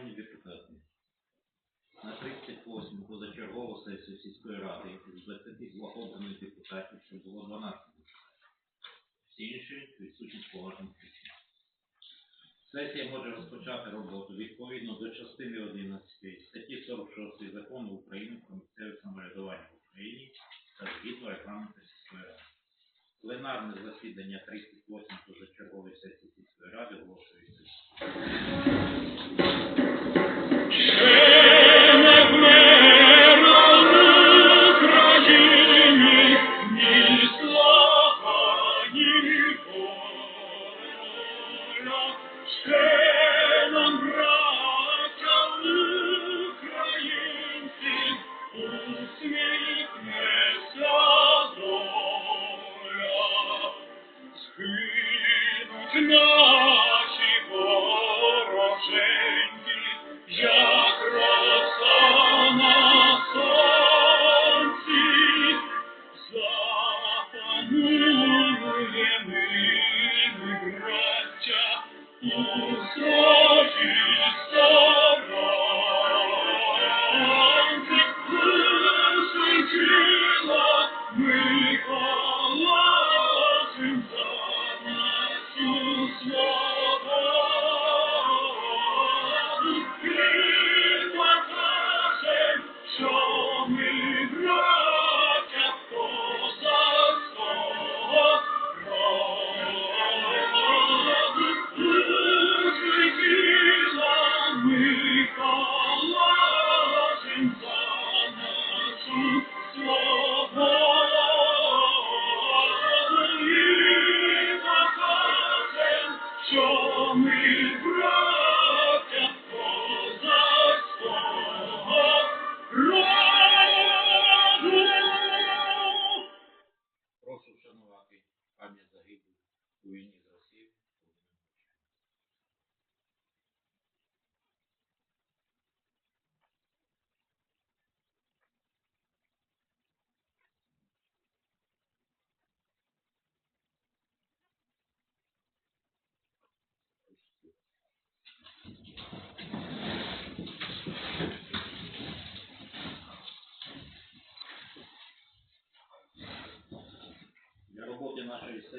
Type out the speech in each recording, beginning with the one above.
Шановні депутати, на 38 позачергову сесію сільської ради з 22 обраних депутатів, що було 12 депутатів. Всі інші відсутність поважних причин. Сесія може розпочати роботу відповідно до частини 11 статті 46 Закону України про місцеве самоврядування в Україні та згідно регламенту сільської ради. Пленарне засідання 38 позачергової сесії Stern und Brand. Os olhos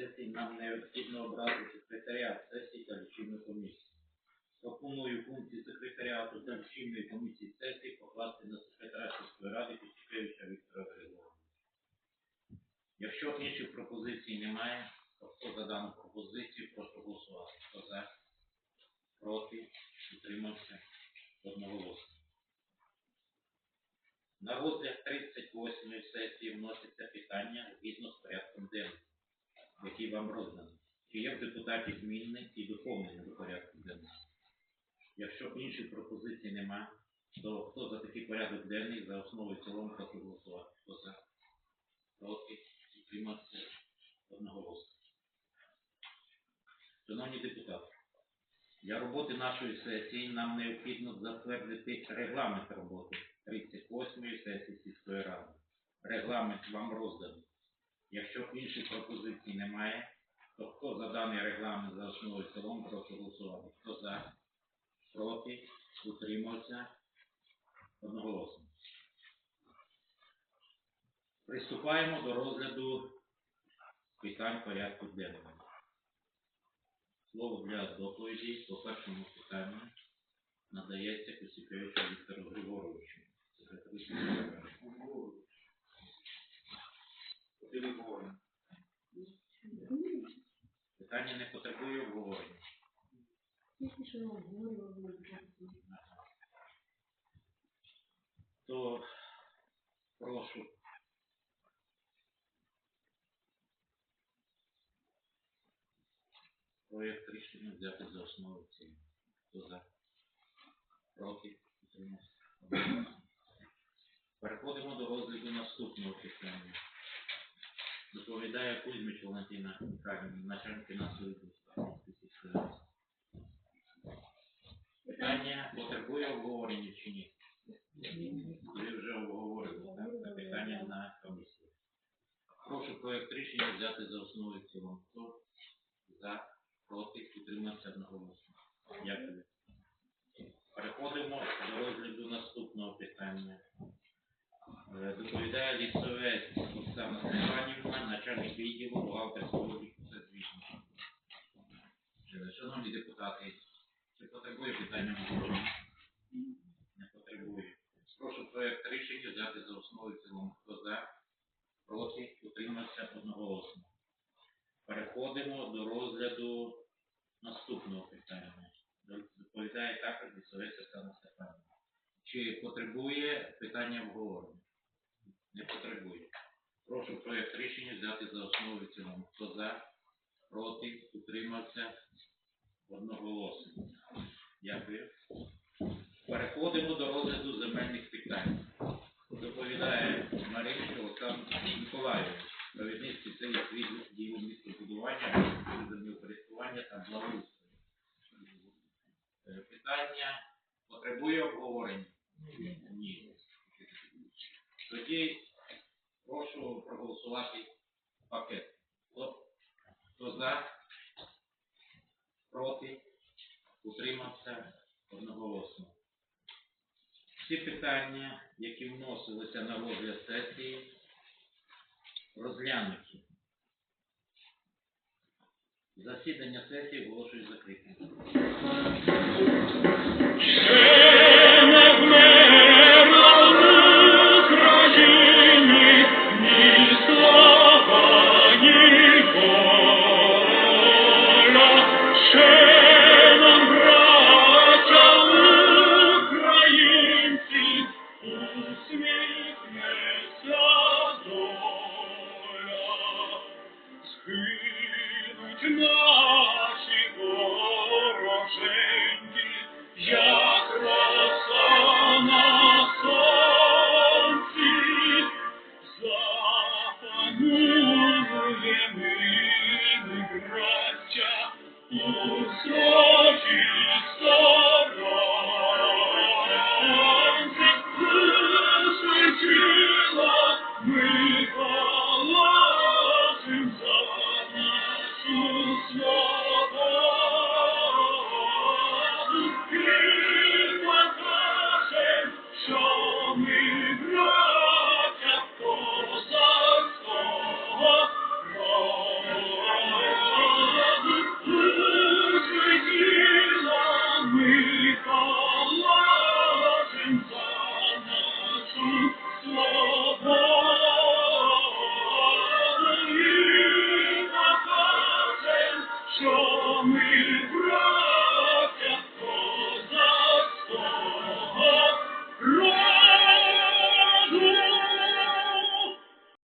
сесії нам необхідно обрати секретаріат сесії та лічильну комісію. Пропоную функції секретаріату та лічильної комісії сесії покласти на секретаря сільської ради Підчепевича Віктора Григоровича. Якщо інших пропозицій немає, то хто за дану пропозицію, прошу голосувати. Хто за? Проти? Утримався? Одноголосно. На розгляд 38-ї сесії вноситься питання згідно з порядком денним, який вам розданий. Чи є в депутатів зміни і доповнення до порядку денного? Якщо інших пропозицій немає, то хто за такий порядок денний за основу цілому прошу голосувати? Хто за? Проти? Утримався? Одноголосно. Шановні депутати, для роботи нашої сесії нам необхідно затвердити регламент роботи 38-ї сесії сільської ради. Регламент вам розданий. Якщо інших пропозицій немає, то хто за даний регламент за основу і цілому прошу голосувати? Хто за? Проти? Утримався? Одноголосно. Приступаємо до розгляду питань порядку денного. Слово для доповіді по першому питанню надається Косіпевичу Віктору Григоровичу. секретарю сільської ради. Питання не потребує обговорення. То прошу. Проєкт рішення взяти за основу цієї. Хто за? Проти? Переходимо до розгляду наступного питання. Доповідає Кузьмич Валентина Михайлівна, начальник фінансової ради. Питання потребує обговорення чи ні? Ви вже обговорили так, питання на комісії. Прошу проект рішення взяти за основу і. Хто за, проти, утримався одноголосно. Дякую. Переходимо до розгляду наступного питання. Е, Доповідає лісовець Оксана Степанівна, начальник відділу бухгалтерського та звітності. Е, Шановні депутати, чи потребує питання обговорення? Не потребує. Прошу проект рішення взяти за основу цілому. Хто за? Проти? Утримався одноголосно. Переходимо до розгляду наступного питання. Доповідає також лісовець Оксана Степанівна. Чи потребує питання обговорення? Не потребує. Прошу проект рішення взяти за основу і в цілому. Хто за? Проти? Утримався? Одноголосно. Дякую. Переходимо до розгляду земельних питань. Доповідає Маринко Олександр Миколаївич, провідник спеціаліст відділу містобудування, землеупорядкування та благоустрою. Питання потребує обговорення? Ні. Тоді прошу проголосувати пакет. Хто, хто за? Проти? Утримався одноголосно. Всі питання, які вносилися на розгляд сесії, розглянуті. Засідання сесії оголошую закритим.